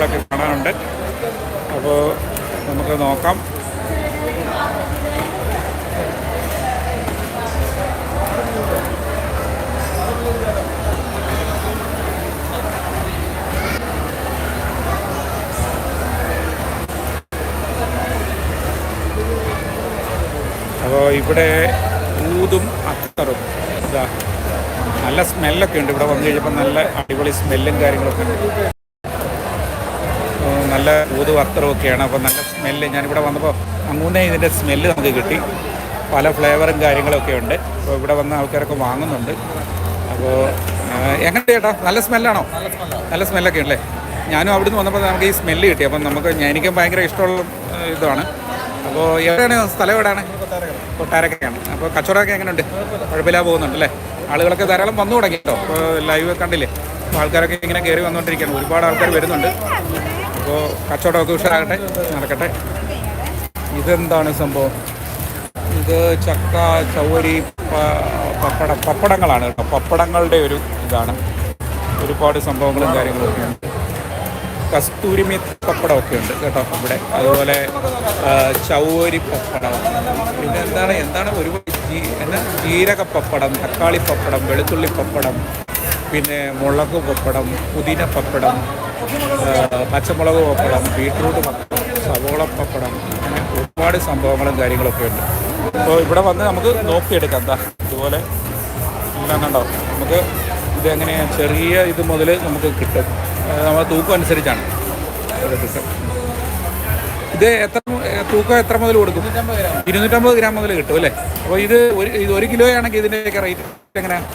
കാര്യങ്ങളൊക്കെ കാണാനുണ്ട്. അപ്പോൾ നമുക്ക് നോക്കാം. അപ്പോൾ ഇവിടെ ഊതും അത്തറും. ഇതാ നല്ല സ്മെല്ലൊക്കെ ഉണ്ട്. ഇവിടെ വന്നു കഴിഞ്ഞപ്പോൾ നല്ല അടിപൊളി സ്മെല്ലും കാര്യങ്ങളൊക്കെ. ഉണ്ട് നല്ല ഊത് വസ്ത്രമൊക്കെയാണ്. അപ്പോൾ നല്ല സ്മെല്ല് ഞാനിവിടെ വന്നപ്പോൾ അങ്ങൂന്നേ ഇതിന്റെ സ്മെല്ല് നമുക്ക് കിട്ടി. പല ഫ്ലേവറും കാര്യങ്ങളൊക്കെ ഉണ്ട്. അപ്പോൾ ഇവിടെ വന്ന ആൾക്കാരൊക്കെ വാങ്ങുന്നുണ്ട്. അപ്പോൾ എങ്ങനെ ചേട്ടാ? നല്ല സ്മെല്ലാണോ നല്ല സ്മെല്ലൊക്കെ ഉണ്ടല്ലേ? ഞാനും അവിടുന്ന് വന്നപ്പോൾ നമുക്ക് ഈ സ്മെല്ല് കിട്ടി. അപ്പം നമുക്ക് എനിക്കും ഭയങ്കര ഇഷ്ടമുള്ള ഇതാണ്. അപ്പോൾ എവിടെയാണ്? സ്ഥലം എവിടെയാണ്? കൊട്ടാരക്കയാണ് അപ്പോൾ കച്ചവടമൊക്കെ എങ്ങനെയുണ്ട് കുഴപ്പമില്ലാതെ പോകുന്നുണ്ട് അല്ലേ? ആളുകളൊക്കെ ധാരാളം വന്നു തുടങ്ങി കേട്ടോ. അപ്പോൾ ലൈവ് കണ്ടില്ലേ? അപ്പോൾ ആൾക്കാരൊക്കെ ഇങ്ങനെ കയറി വന്നുകൊണ്ടിരിക്കുകയാണ്. ഒരുപാട് ആൾക്കാർ വരുന്നുണ്ട്. അപ്പോൾ കച്ചവടമൊക്കെ ഉഷാറാകട്ടെ? നടക്കട്ടെ. ഇതെന്താണ് സംഭവം? ഇത് ചക്ക ചവരി പപ്പട പപ്പടങ്ങളാണ് കേട്ടോ. പപ്പടങ്ങളുടെ ഒരു ഇതാണ്. ഒരുപാട് സംഭവങ്ങളും കാര്യങ്ങളും ഒക്കെ ഉണ്ട് കസ്തൂരിമി പപ്പടമൊക്കെ ഉണ്ട് കേട്ടോ ഇവിടെ. അതുപോലെ ചവരി പപ്പടം. പിന്നെ എന്താണ് എന്താണ് എന്താ ജീരക പപ്പടം തക്കാളി പപ്പടം വെളുത്തുള്ളി പപ്പടം പിന്നെ മുളക് പപ്പടം പുതിന പപ്പടം പച്ചമുളക് പപ്പടം ബീട്രൂട്ട് പപ്പടം സവോള പപ്പടം അങ്ങനെ ഒരുപാട് സംഭവങ്ങളും കാര്യങ്ങളൊക്കെ ഉണ്ട്. അപ്പോൾ ഇവിടെ വന്ന് നമുക്ക് നോക്കിയെടുക്കാം. എന്താ ഇതുപോലെ എല്ലാം കണ്ടോ? നമുക്ക് എങ്ങനെ ചെറിയ ഇത് മുതൽ നമുക്ക് കിട്ടും. നമ്മുടെ തൂക്കം അനുസരിച്ചാണ്. കിട്ടും. ഇത് എത്ര തൂക്കം എത്ര മുതൽ കൊടുക്കും? ഇരുന്നൂറ്റമ്പത് ഗ്രാം മുതൽ കിട്ടും അല്ലേ? അപ്പോൾ ഇത് ഒരു ഇത് ഒരു കിലോ ആണെങ്കിൽ ഇതിന്റെയൊക്കെ റേറ്റ് എങ്ങനെയാണ്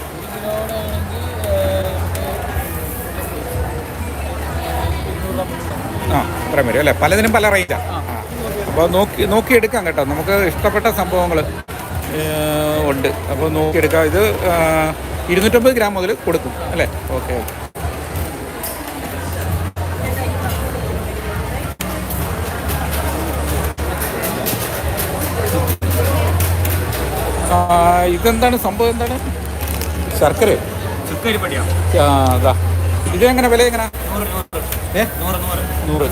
ആ അത്രയും വരും അല്ലേ? പലതിനും പല റേറ്റാണ് അപ്പോൾ നോക്കി നോക്കിയെടുക്കാം കേട്ടോ. നമുക്ക് ഇഷ്ടപ്പെട്ട സംഭവങ്ങൾ ഉണ്ട്. അപ്പോൾ നോക്കിയെടുക്കാം. ഇത് ഇരുന്നൂറ്റമ്പത് ഗ്രാം മുതൽ കൊടുക്കും അല്ലേ? ഓക്കെ. ഇതെന്താണ് സംഭവം? എന്താണ്? ശർക്കര. അതാ. ഇത് എങ്ങനെ വില എങ്ങനെ? ഏ? നൂറ്.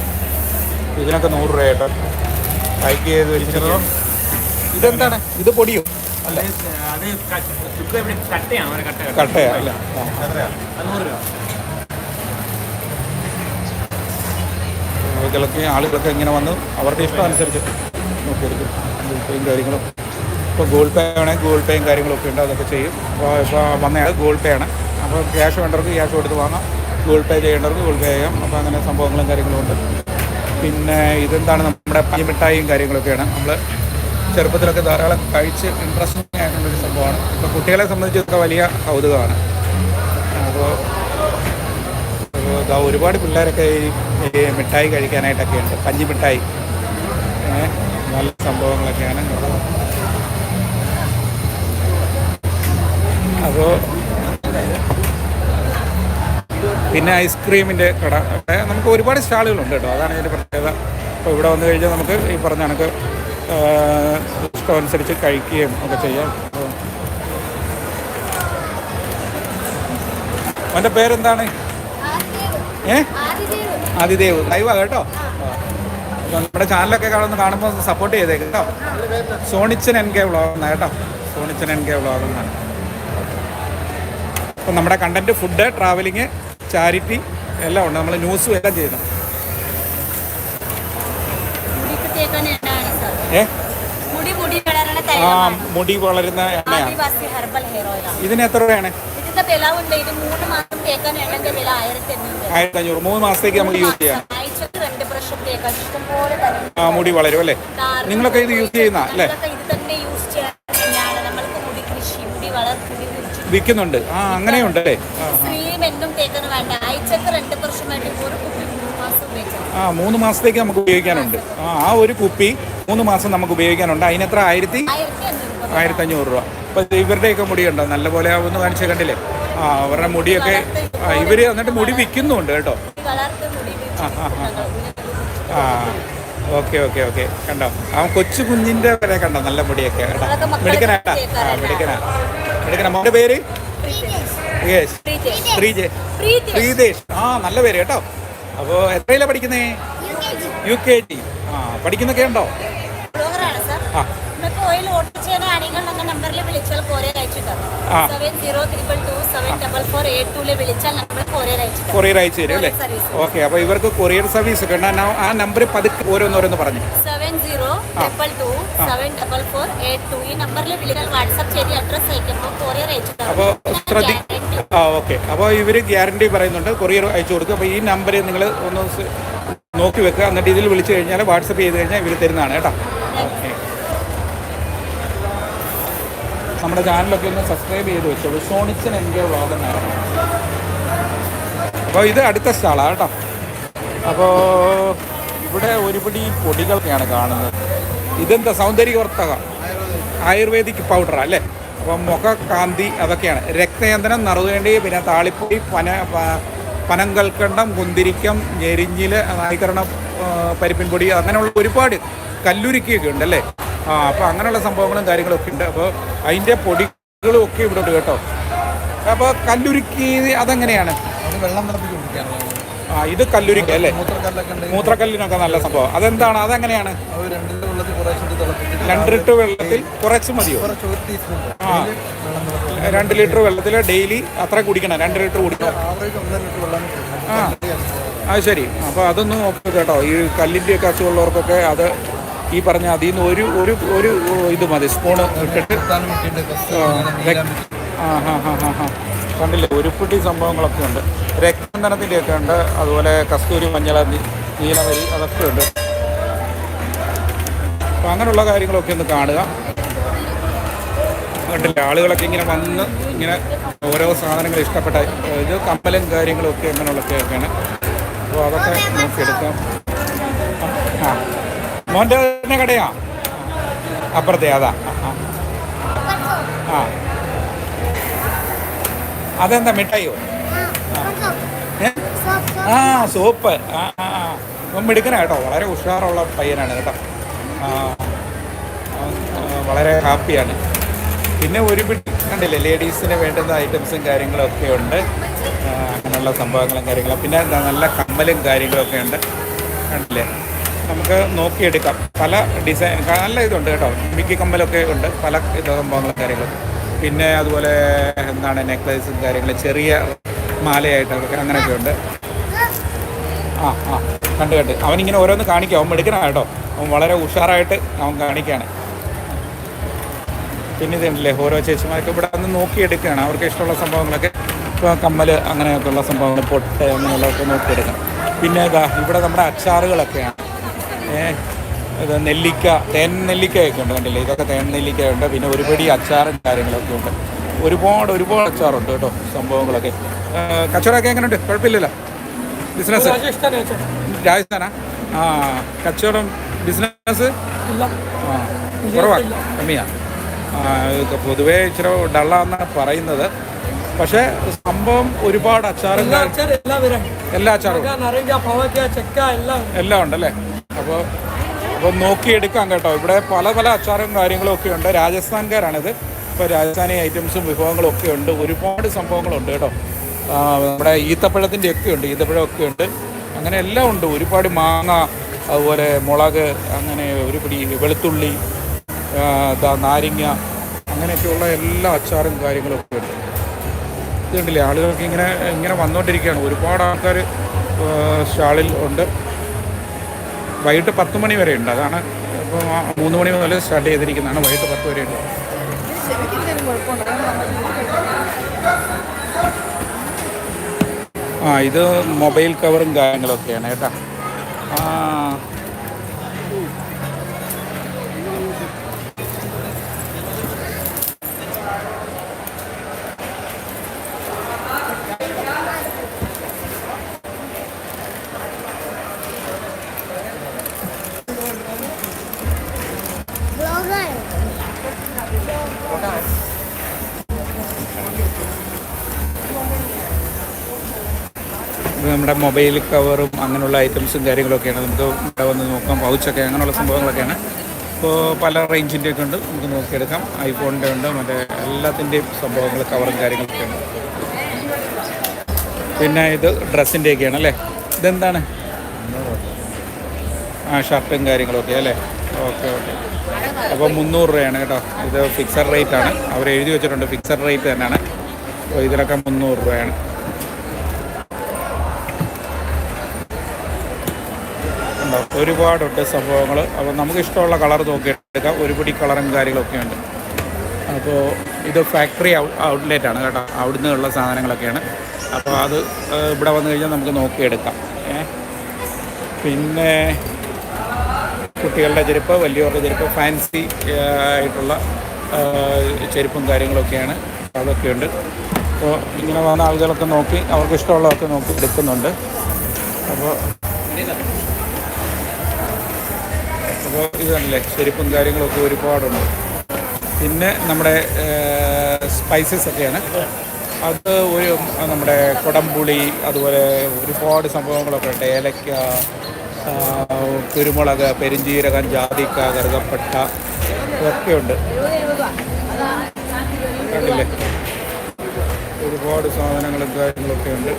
ഇതിനൊക്കെ നൂറ് രൂപ കേട്ടോ പാക്ക് ചെയ്ത് വെച്ചിരുന്നു ഇതെന്താണ്? ഇത് പൊടിയോ. അല്ല കട്ടയാ. അല്ല ഇതിലൊക്കെ ആളുകളൊക്കെ ഇങ്ങനെ വന്ന് അവരുടെ ഇഷ്ടം അനുസരിച്ച് നോക്കിയെടുക്കും. ഗൂഗിൾ പേയും കാര്യങ്ങളും. ഇപ്പോൾ ഗൂഗിൾ പേ ആണെങ്കിൽ ഗൂഗിൾ പേയും കാര്യങ്ങളൊക്കെ ഉണ്ട്. അതൊക്കെ ചെയ്യും. അപ്പോൾ ഇപ്പോൾ വന്നയാൾ ഗൂഗിൾ പേ ആണ് അപ്പോൾ ക്യാഷ് വേണ്ടവർക്ക് ക്യാഷ് കൊടുത്ത് വാങ്ങാം. ഗൂഗിൾ പേ ചെയ്യേണ്ടവർക്ക് ഗൂഗിൾ പേ ചെയ്യാം. അപ്പോൾ അങ്ങനെ സംഭവങ്ങളും കാര്യങ്ങളും ഉണ്ട്. പിന്നെ ഇതെന്താണ് നമ്മുടെ പഞ്ഞിമിഠായും കാര്യങ്ങളൊക്കെയാണ്. നമ്മൾ ചെറുപ്പത്തിലൊക്കെ ധാരാളം കഴിച്ച് ഇൻട്രസ്റ്റിംഗ് ആയിട്ടുള്ളൊരു സംഭവമാണ്. ഇപ്പോൾ കുട്ടികളെ സംബന്ധിച്ചൊക്കെ വലിയ കൗതുകമാണ്. അപ്പോൾ ഇതാ ഒരുപാട് പിള്ളേരൊക്കെ ഈ മിഠായി കഴിക്കാനായിട്ടൊക്കെ ഉണ്ട് പഞ്ഞി മിഠായി. നല്ല സംഭവങ്ങളൊക്കെയാണ്. അപ്പോൾ പിന്നെ ഐസ്ക്രീമിന്റെ കട. നമുക്ക് ഒരുപാട് സ്റ്റാളുകളുണ്ട് കേട്ടോ. അതാണ് ഇതിന്റെ പ്രത്യേകത. അപ്പോൾ ഇവിടെ വന്നു കഴിഞ്ഞാൽ നമുക്ക് ഈ പറഞ്ഞ കണക്ക് ഇഷ്ടമനുസരിച്ച് കഴിക്കുകയും ഒക്കെ ചെയ്യാം. അവന്റെ പേരെന്താണ്? ഏ? ആദിദേവ്. ലൈവാ കേട്ടോ? നമ്മുടെ ചാനലൊക്കെ കാണുന്ന കാണുമ്പോൾ സപ്പോർട്ട് ചെയ്തേക്ക് കേട്ടോ. സോണിച്ചൻ എൻ കെ വ്ളോഗ് കേട്ടോ. സോണിച്ചൻ എൻ കെ വ്ളോഗ് എന്നാണ്. അപ്പം നമ്മുടെ കണ്ടന്റ് ഫുഡ് ട്രാവലിങ് ചാരിറ്റി എല്ലാം ഉണ്ട്. നമ്മൾ ന്യൂസും എല്ലാം ചെയ്യുന്നു. ഏ? ആ മുടി വളരുന്ന എണ്ണയാണ് ഇതിന് എത്ര രൂപയാണ്? ആയിരത്തി അഞ്ഞൂറ് മൂന്ന് മാസത്തേക്ക് നമുക്ക് യൂസ് ചെയ്യാം. ആ മുടി വളരും അല്ലേ? നിങ്ങളൊക്കെ ഇത് യൂസ് ചെയ്യുന്ന അല്ലേ? വിൽക്കുന്നുണ്ട്. ആ അങ്ങനെയുണ്ട്. അല്ലേ ആ. മൂന്ന് മാസത്തേക്ക് നമുക്ക് ഉപയോഗിക്കാനുണ്ട്. ആ ആ ഒരു കുപ്പി മൂന്ന് മാസം നമുക്ക് ഉപയോഗിക്കാനുണ്ട്. അതിനെത്ര? ആയിരത്തി? ആയിരത്തി അഞ്ഞൂറ് രൂപ. അപ്പം ഇവരുടെയൊക്കെ മുടിയുണ്ടോ? നല്ലപോലെ ഒന്ന് കാണിച്ച് കണ്ടില്ലേ? ആ അവരുടെ മുടിയൊക്കെ ആ ഇവർ എന്നിട്ട് മുടി വിൽക്കുന്നുണ്ട് കേട്ടോ. ആ, ആ, ഓക്കെ ഓക്കെ ഓക്കെ. കണ്ടോ? അവൻ കൊച്ചു കുഞ്ഞിന്റെ വരെ കണ്ടോ? നല്ല മുടിയൊക്കെ. കേട്ടോ? മെഡിക്കനാട്ടാ മെഡിക്കനാ മിടുക്കനാട്ടാ ആ മിടുക്കനാ. മോന്റെ പേര്? യേശ് പ്രീതേഷ് ആ നല്ല പേര് കേട്ടോ. അപ്പോൾ എത്രയിലാണ് പഠിക്കുന്നേ? യു കെ ജി ആ പഠിക്കുന്നൊക്കെ ഉണ്ടോ? ആ. കൊറിയർ ടു അയച്ചു തരും അല്ലേ? ഓക്കെ അപ്പൊ ഇവർക്ക് കൊറിയർ സർവീസ് ഒക്കെ ഉണ്ട്. ആ നമ്പർ പതുക്കെ ഓരോന്നോരോന്ന് പറഞ്ഞു. Zero triple two seven double four eight two ഈ നമ്പറിൽ വിളിച്ചാൽ വാട്സപ്പ് ചെയ്ത് അഡ്രസ് അയക്കുമ്പോൾ കൊറിയർ അയച്ചിട്ടുണ്ട് ആ ഓക്കെ അപ്പോൾ ഇവർ ഗ്യാരണ്ടി പറയുന്നുണ്ട് കൊറിയർ അയച്ചു കൊടുക്കും അപ്പോൾ ഈ നമ്പർ നിങ്ങൾ ഒന്ന് നോക്കി വെക്കുക. എന്നിട്ട് ഇതിൽ വിളിച്ചു കഴിഞ്ഞാൽ വാട്സപ്പ് ചെയ്ത് കഴിഞ്ഞാൽ ഇവർ തരുന്നതാണ് കേട്ടോ. ഓക്കെ നമ്മുടെ ചാനലൊക്കെ ഒന്ന് സബ്സ്ക്രൈബ് ചെയ്ത് വെച്ചോളൂ. സോണിച്ചൻ എന്റെ വ്ളോഗ് അപ്പോൾ ഇത് അടുത്ത സ്റ്റാളാണ് കേട്ടോ. അപ്പോൾ ഇവിടെ ഒരുപിടി പൊടികളൊക്കെയാണ് കാണുന്നത്. ഇതെന്താ സൗന്ദര്യവർത്തക ആയുർവേദിക് പൗഡർ അല്ലേ? അപ്പം മുഖ കാന്തി അതൊക്കെയാണ്. രക്തയന്ത്രം നറുവേണ്ടി പിന്നെ താളിപ്പൊടി പന പനങ്കൽക്കണ്ടം കുന്തിരിക്കം ഞെരിഞ്ഞിൽ നായീകരണ പരിപ്പിൻ പൊടി അങ്ങനെയുള്ള ഒരുപാട് കല്ലുരുക്കിയൊക്കെ ഉണ്ട് അല്ലേ ആ അപ്പോൾ അങ്ങനെയുള്ള സംഭവങ്ങളും കാര്യങ്ങളൊക്കെ ഉണ്ട്. അപ്പോൾ അതിന്റെ പൊടികളും ഒക്കെ ഇവിടെ ഉണ്ട് കേട്ടോ. അപ്പോൾ കല്ലുരുക്കി അതെങ്ങനെയാണ്. വെള്ളം തിളപ്പിച്ച് കുടിക്കാനുള്ളതാണ്. ആ ഇത് കല്ലുരിക്ക അല്ലേ? മൂത്രക്കല്ലിനൊക്കെ നല്ല സംഭവം. അതെന്താണ്? അതെങ്ങനെയാണ്? അത് രണ്ട് ലിറ്റർ വെള്ളത്തിൽ കുറച്ച് മതിയോ? ആ. രണ്ട് ലിറ്റർ വെള്ളത്തിൽ ഡെയിലി അത്ര കുടിക്കണം. രണ്ട് ലിറ്റർ കുടിക്കണം. ആ അത് ശരി. അപ്പോൾ അതൊന്നും നോക്കുക കേട്ടോ. ഈ കല്ലിന്റെയൊക്കെ അസുഖമുള്ളവർക്കൊക്കെ അത് ഈ പറഞ്ഞ അതിൽ നിന്ന് ഒരു ഒരു ഒരു ഇത് മതി. സ്പൂണ് ഇട്ടിട്ട്. ആ ഹാ ഹാ ഹാ ഹാ. കണ്ടില്ലേ ഉരുപ്പിട്ടി സംഭവങ്ങളൊക്കെ ഉണ്ട്. രക്തബന്ധനത്തിന്റെയൊക്കെ ഉണ്ട്. അതുപോലെ കസ്തൂരി മഞ്ഞള നീ- നീലവരി അതൊക്കെ ഉണ്ട്. അപ്പം അങ്ങനെയുള്ള കാര്യങ്ങളൊക്കെ ഒന്ന് കാണുക. കണ്ടില്ല ആളുകളൊക്കെ ഇങ്ങനെ വന്ന് ഇങ്ങനെ ഓരോ സാധനങ്ങൾ ഇഷ്ടപ്പെട്ട ഇത് കമ്പലും കാര്യങ്ങളും ഒക്കെ അങ്ങനെയുള്ളതൊക്കെയാണ് അപ്പോൾ അതൊക്കെ നോക്കിയെടുക്കാം ആ മോന്റെ കടയാ? അപ്പുറത്തെ അതാ. ആ. അതെന്താ മിഠായിയോ? ആ സോപ്പ്. ആ ആ ആ അവൻ കേട്ടോ. വളരെ ഉഷാറുള്ള പയ്യനാണ് കേട്ടോ. വളരെ ഹാപ്പിയാണ്. പിന്നെ ഒരു പിടി കണ്ടില്ലേ? ലേഡീസിന് വേണ്ടുന്ന ഐറ്റംസും കാര്യങ്ങളൊക്കെ ഉണ്ട്. അങ്ങനെയുള്ള സംഭവങ്ങളും കാര്യങ്ങളും. പിന്നെ എന്താ? നല്ല കമ്മലും കാര്യങ്ങളൊക്കെ ഉണ്ട്. കണ്ടില്ലേ? നമുക്ക് നോക്കിയെടുക്കാം. പല ഡിസൈൻ നല്ല ഇതുണ്ട് കേട്ടോ. മിക്കി കമ്മലൊക്കെ ഉണ്ട്. പല ഇത് സംഭവങ്ങളും കാര്യങ്ങളും. പിന്നെ അതുപോലെ എന്താണ് നെക്ലേസും കാര്യങ്ങളും ചെറിയ മാലയായിട്ടൊക്കെ അങ്ങനെയൊക്കെ ഉണ്ട്. ആ ആ കണ്ട് കണ്ട്. അവനിങ്ങനെ ഓരോന്ന് കാണിക്കും. അവൻ എടുക്കണം കേട്ടോ. അവൻ വളരെ ഉഷാറായിട്ട് അവൻ കാണിക്കുകയാണ് പിന്നെ ഇതുണ്ടല്ലേ ഓരോ ചേച്ചിമാർക്കും ഇവിടെ അന്ന് നോക്കിയെടുക്കുകയാണ്. അവർക്ക് ഇഷ്ടമുള്ള സംഭവങ്ങളൊക്കെ ഇപ്പോൾ കമ്മൽ അങ്ങനെയൊക്കെ ഉള്ള സംഭവങ്ങൾ പൊട്ട് അങ്ങനെയുള്ളതൊക്കെ നോക്കിയെടുക്കണം. പിന്നെ ഇവിടെ നമ്മുടെ അച്ചാറുകളൊക്കെയാണ്. ഏ ഇത് നെല്ലിക്ക തേൻ നെല്ലിക്കയൊക്കെ ഉണ്ട് കണ്ടില്ലേ? ഇതൊക്കെ തേൻ നെല്ലിക്കയുണ്ട്. പിന്നെ ഒരുപടി അച്ചാറും കാര്യങ്ങളൊക്കെ ഉണ്ട്. ഒരുപാട് ഒരുപാട് അച്ചാറുണ്ട് കേട്ടോ സംഭവങ്ങളൊക്കെ. കച്ചവടമൊക്കെ എങ്ങനെയുണ്ട്? കുഴപ്പമില്ലല്ലോ? ബിസിനസ് രാജസ്ഥാനാ ആ കച്ചവടം ബിസിനസ് ആ കുറവാ കമ്മിയാ. പൊതുവേ ഇച്ചിരി ഡള്ളാന്നാണ് പറയുന്നത്. പക്ഷേ സംഭവം ഒരുപാട് അച്ചാറും എല്ലാ അച്ചാറും എല്ലാം എല്ലാം ഉണ്ടല്ലേ? അപ്പോൾ അപ്പോൾ നോക്കിയെടുക്കാം കേട്ടോ. ഇവിടെ പല പല അച്ചാറും കാര്യങ്ങളും ഒക്കെ ഉണ്ട്. രാജസ്ഥാൻകാരാണിത്. ഇപ്പോൾ രാജസ്ഥാനി ഐറ്റംസും വിഭവങ്ങളും ഒക്കെ ഉണ്ട്. ഒരുപാട് സംഭവങ്ങളുണ്ട് കേട്ടോ. നമ്മുടെ ഈത്തപ്പഴത്തിന്റെ ഒക്കെ ഉണ്ട്. ഈത്തപ്പഴം ഒക്കെ ഉണ്ട്. അങ്ങനെ എല്ലാം ഉണ്ട്. ഒരുപാട് മാങ്ങ അതുപോലെ മുളക് അങ്ങനെ ഒരു പിടി വെളുത്തുള്ളി നാരിങ്ങ അങ്ങനെയൊക്കെയുള്ള എല്ലാ അച്ചാറും കാര്യങ്ങളും ഒക്കെ ഉണ്ട്. ഇതുണ്ടല്ലേ? ആളുകൾക്ക് ഇങ്ങനെ ഇങ്ങനെ വന്നുകൊണ്ടിരിക്കുകയാണ്. ഒരുപാട് ആൾക്കാർ സ്റ്റാളിൽ ഉണ്ട്. വൈകിട്ട് പത്ത് മണി വരെ ഉണ്ട്. അതാണ് ഇപ്പോൾ മൂന്ന് മണി മുതൽ സ്റ്റാർട്ട് ചെയ്തിരിക്കുന്നതാണ്. വൈകിട്ട് പത്ത് വരെ ഉണ്ട്. ആ ഇത് മൊബൈൽ കവറും കാര്യങ്ങളൊക്കെയാണ് കേട്ടോ. ആ നമ്മുടെ മൊബൈൽ കവറും അങ്ങനെയുള്ള ഐറ്റംസും കാര്യങ്ങളൊക്കെയാണ് നമുക്ക് ഇവിടെ വന്ന് നോക്കാം. പൗച്ചൊക്കെ അങ്ങനെയുള്ള സംഭവങ്ങളൊക്കെയാണ്. ഇപ്പോൾ പല റേഞ്ചിന്റെ ഒക്കെ ഉണ്ട്. നമുക്ക് നോക്കിയെടുക്കാം. ഐഫോണിന്റെ ഉണ്ട് മറ്റേ എല്ലാത്തിന്റെയും സംഭവങ്ങൾ കവറും കാര്യങ്ങളൊക്കെ ഉണ്ട്. പിന്നെ ഇത് ഡ്രസ്സിന്റെയൊക്കെയാണ് അല്ലേ? ഇതെന്താണ്? ആ ഷർട്ടും കാര്യങ്ങളൊക്കെ അല്ലേ? Okay okay. അപ്പോൾ മുന്നൂറ് രൂപയാണ് കേട്ടോ. ഇത് ഫിക്സഡ് റേറ്റ് ആണ് അവർ എഴുതി വെച്ചിട്ടുണ്ട്. ഫിക്സഡ് റേറ്റ് തന്നെയാണ്. അപ്പോൾ ഇതിനൊക്കെ മുന്നൂറ് രൂപയാണ്. ഉണ്ടോ? ഒരുപാടുണ്ട് സംഭവങ്ങൾ അപ്പോൾ നമുക്ക് ഇഷ്ടമുള്ള കളർ നോക്കിയെടുക്കാം. ഒരുപിടി കളറും കാര്യങ്ങളൊക്കെ ഉണ്ട്. അപ്പോൾ ഇത് ഫാക്ടറി ഔട്ട്ലെറ്റ് ആണ് കേട്ടോ. അവിടുന്ന് ഉള്ള സാധനങ്ങളൊക്കെയാണ്. അപ്പോൾ അത് ഇവിടെ വന്നു കഴിഞ്ഞാൽ നമുക്ക് നോക്കിയെടുക്കാം. പിന്നെ കുട്ടികളുടെ ചെരുപ്പ് വലിയവരുടെ ചെരുപ്പ് ഫാൻസി ആയിട്ടുള്ള ചെരുപ്പും കാര്യങ്ങളൊക്കെയാണ്. അതൊക്കെയുണ്ട് അപ്പോൾ ഇങ്ങനെ വന്ന ആളുകളൊക്കെ നോക്കി അവർക്ക് ഇഷ്ടമുള്ളതൊക്കെ നോക്കി എടുക്കുന്നുണ്ട്. അപ്പോൾ അപ്പോൾ ഇതല്ലേ ചെരുപ്പും കാര്യങ്ങളൊക്കെ ഒരുപാടുണ്ട്. പിന്നെ നമ്മുടെ സ്പൈസസ് ഒക്കെയാണ്. അത് ഒരു നമ്മുടെ കുടംപുളി അതുപോലെ ഒരുപാട് സംഭവങ്ങളൊക്കെ ഉണ്ട്. ഏലക്ക കുരുമുളക് പെരിഞ്ജീരകം ജാതിക്ക കറുകപ്പട്ട ഇതൊക്കെയുണ്ട് കണ്ടില്ലേ? ഒരുപാട് സാധനങ്ങളും കാര്യങ്ങളൊക്കെ ഉണ്ട്.